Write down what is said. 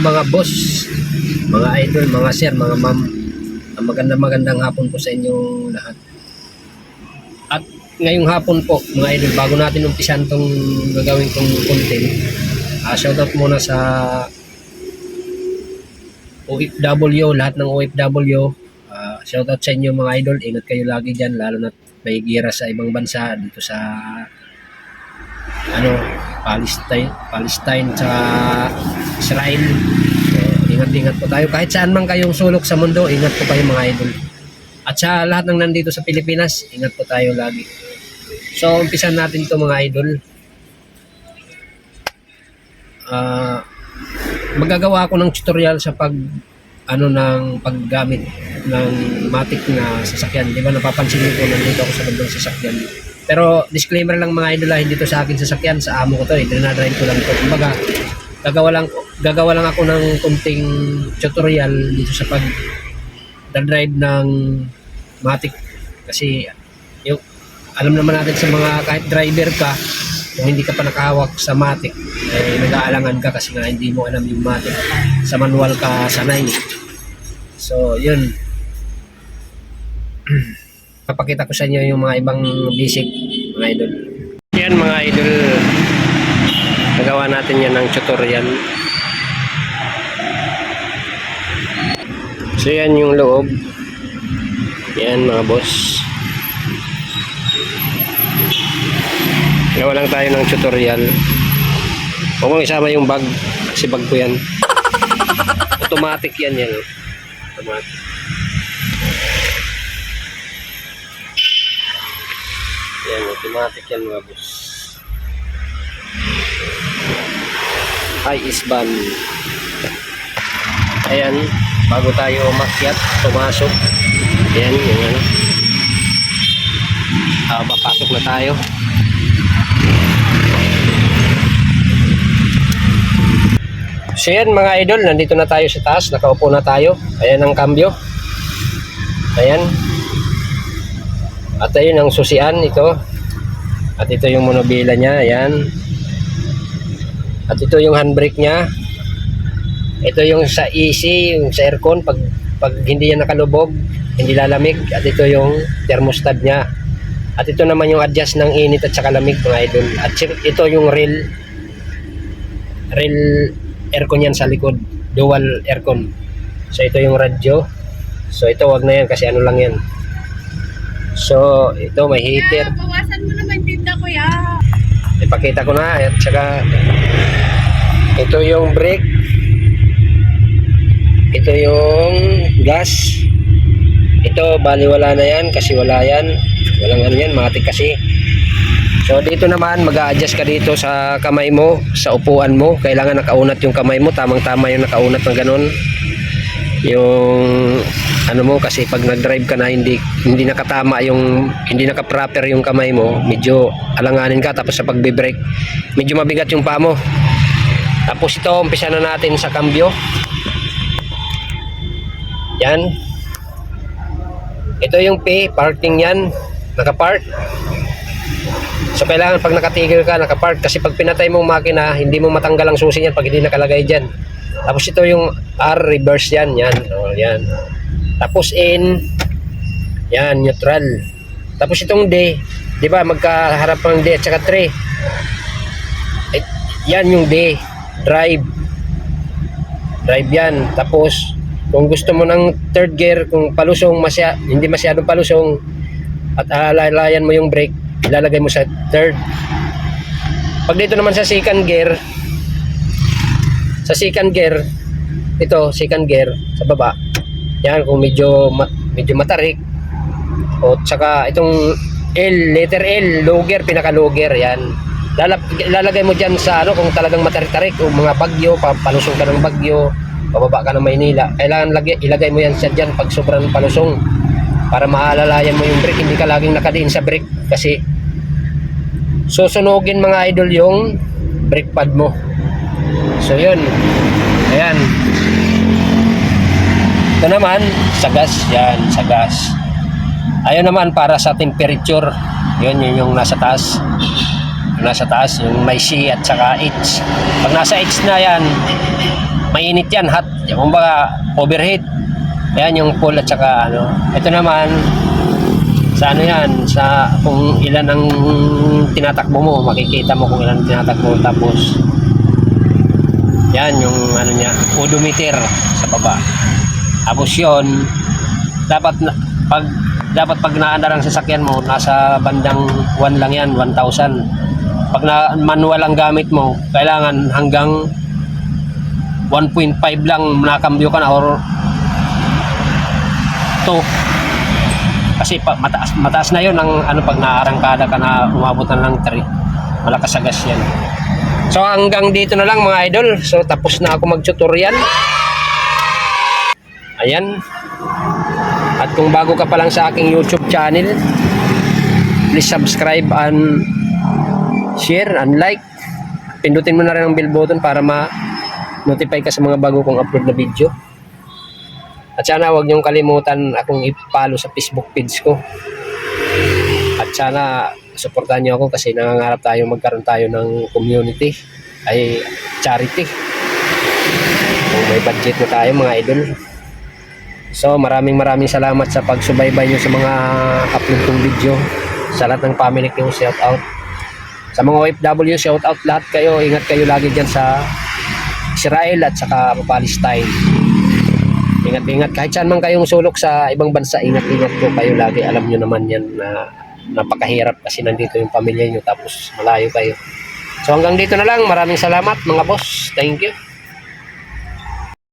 mga boss, mga idol, mga sir, mga ma'am. Ang magandang magandang hapon po sa inyong lahat. At ngayong hapon po, mga idol, bago natin umpisan tong gagawin kong content, uh, shoutout muna sa OFW, lahat ng OFW. Uh, shoutout sa inyo mga idol, ingat kayo lagi dyan, lalo na may gira sa ibang bansa, dito sa ano, Palestine, Palestine sa Israel. So, ingat-ingat po tayo. Kahit saan man kayong sulok sa mundo, ingat po kayo mga idol. At sa lahat ng nandito sa Pilipinas, ingat po tayo lagi. So, umpisan natin to mga idol. Ah, magagawa ako ng tutorial sa pag ano ng paggamit ng matic na sasakyan. Di ba napapansin niyo po nandito ako sa bandang sasakyan. Pero disclaimer lang mga idol, ah, hindi to sa akin sasakyan, sa amo ko to, eh. Dinadrive ko lang to. Kumbaga, gagawa lang gagawa lang ako ng kunting tutorial dito sa pag drive ng matic kasi yung alam naman natin sa mga kahit driver ka kung hindi ka pa nakahawak sa matic eh nag-aalangan ka kasi nga hindi mo alam yung matic sa manual ka sanay so yun papakita ko sa inyo yung mga ibang basic mga idol. Yan mga idol. Nagawa natin yan ng tutorial. So yan yung loob. Yan mga boss. Gawa lang tayo ng tutorial. Huwag mong isama yung bag kasi bag ko yan. Automatic yan yan. Automatic yan automatic yan mga boss high isban ayan bago tayo umakyat pumasok ayan yung ano ah, papasok na tayo So yan mga idol, nandito na tayo sa taas, nakaupo na tayo. Ayan ang kambyo. Ayan. At ayun ang susian ito. At ito yung monobila niya, ayan. At ito yung handbrake niya. Ito yung sa easy, yung sa aircon pag pag hindi yan nakalubog, hindi lalamig. At ito yung thermostat niya. At ito naman yung adjust ng init at saka lamig mga idol. At ito yung real real aircon yan sa likod. Dual aircon. So ito yung radyo. So ito wag na yan kasi ano lang yan. So ito may heater. Kaya, bawasan mo naman tinda ko ya. Ipakita ko na at saka ito yung brake. Ito yung gas. Ito bali wala na yan kasi wala yan. Walang ano yan, matik kasi. So dito naman mag-a-adjust ka dito sa kamay mo, sa upuan mo. Kailangan nakaunat yung kamay mo, tamang-tama yung nakaunat ng ganun. Yung ano mo kasi pag nag-drive ka na hindi hindi nakatama yung hindi naka-proper yung kamay mo, medyo alanganin ka tapos sa pagbe-brake, medyo mabigat yung paa mo. Tapos ito, umpisa na natin sa kambyo. Yan. Ito yung P, parking yan. Naka-park. So kailangan pag nakatigil ka, nakapark kasi pag pinatay mo makina, hindi mo matanggal ang susi niyan pag hindi nakalagay diyan. Tapos ito yung R reverse yan, yan. Oh, yan. Tapos in yan, neutral. Tapos itong D, 'di ba, magkaharap ng D at saka 3. Eh, yan yung D, drive. Drive yan. Tapos kung gusto mo ng third gear, kung palusong masya, hindi masyadong palusong at alalayan mo yung brake, ilalagay mo sa third. Pag dito naman sa second gear, sa second gear, ito, second gear, sa baba, yan, kung medyo, medyo matarik, o tsaka itong L, letter L, low gear, pinaka low gear, yan. Lalagay mo dyan sa ano, kung talagang matarik-tarik, o mga bagyo, pa, palusong ka ng bagyo, pababa ka ng Maynila, kailangan lagi, ilagay mo yan sa dyan pag sobrang palusong para maalalayan mo yung brake hindi ka laging nakadiin sa brake kasi susunugin mga idol yung brake pad mo. So yun. Ayan ito naman sa gas yan sa gas ayun naman para sa temperature yun yun yung nasa taas yung nasa taas yung may C at saka H pag nasa H na yan mainit yan, hot. Yung kumbaga, overheat. Ayan yung pool at saka ano. Ito naman, sa ano yan, sa kung ilan ang tinatakbo mo, makikita mo kung ilan ang tinatakbo. Tapos, yan yung ano niya, odometer sa baba. Tapos dapat pag dapat pag naandar ang sasakyan mo, nasa bandang 1 lang yan, 1,000. Pag na manual ang gamit mo, kailangan hanggang 1.5 lang nakambyo ka na or 2. Kasi pa, mataas, mataas na yun ang ano pag naarangkada ka na umabot na ng 3. Malakas sa gas yan. So hanggang dito na lang mga idol. So tapos na ako mag-tutorial. Ayan. At kung bago ka pa lang sa aking YouTube channel, please subscribe and share and like. Pindutin mo na rin ang bell button para ma-notify ka sa mga bago kong upload na video. At sana huwag niyong kalimutan akong i-follow sa Facebook page ko. At sana suportahan niyo ako kasi nangangarap tayo magkaroon tayo ng community ay charity. Kung may budget na tayo mga idol. So maraming maraming salamat sa pagsubaybay nyo sa mga upload kong video. Sa lahat ng family ko, shout out. Sa mga OFW, shout out lahat kayo. Ingat kayo lagi dyan sa Israel at saka Palestine. Ingat-ingat. Kahit saan man kayong sulok sa ibang bansa, ingat-ingat po kayo lagi. Alam nyo naman yan na napakahirap kasi nandito yung pamilya nyo tapos malayo kayo. So hanggang dito na lang. Maraming salamat mga boss. Thank you.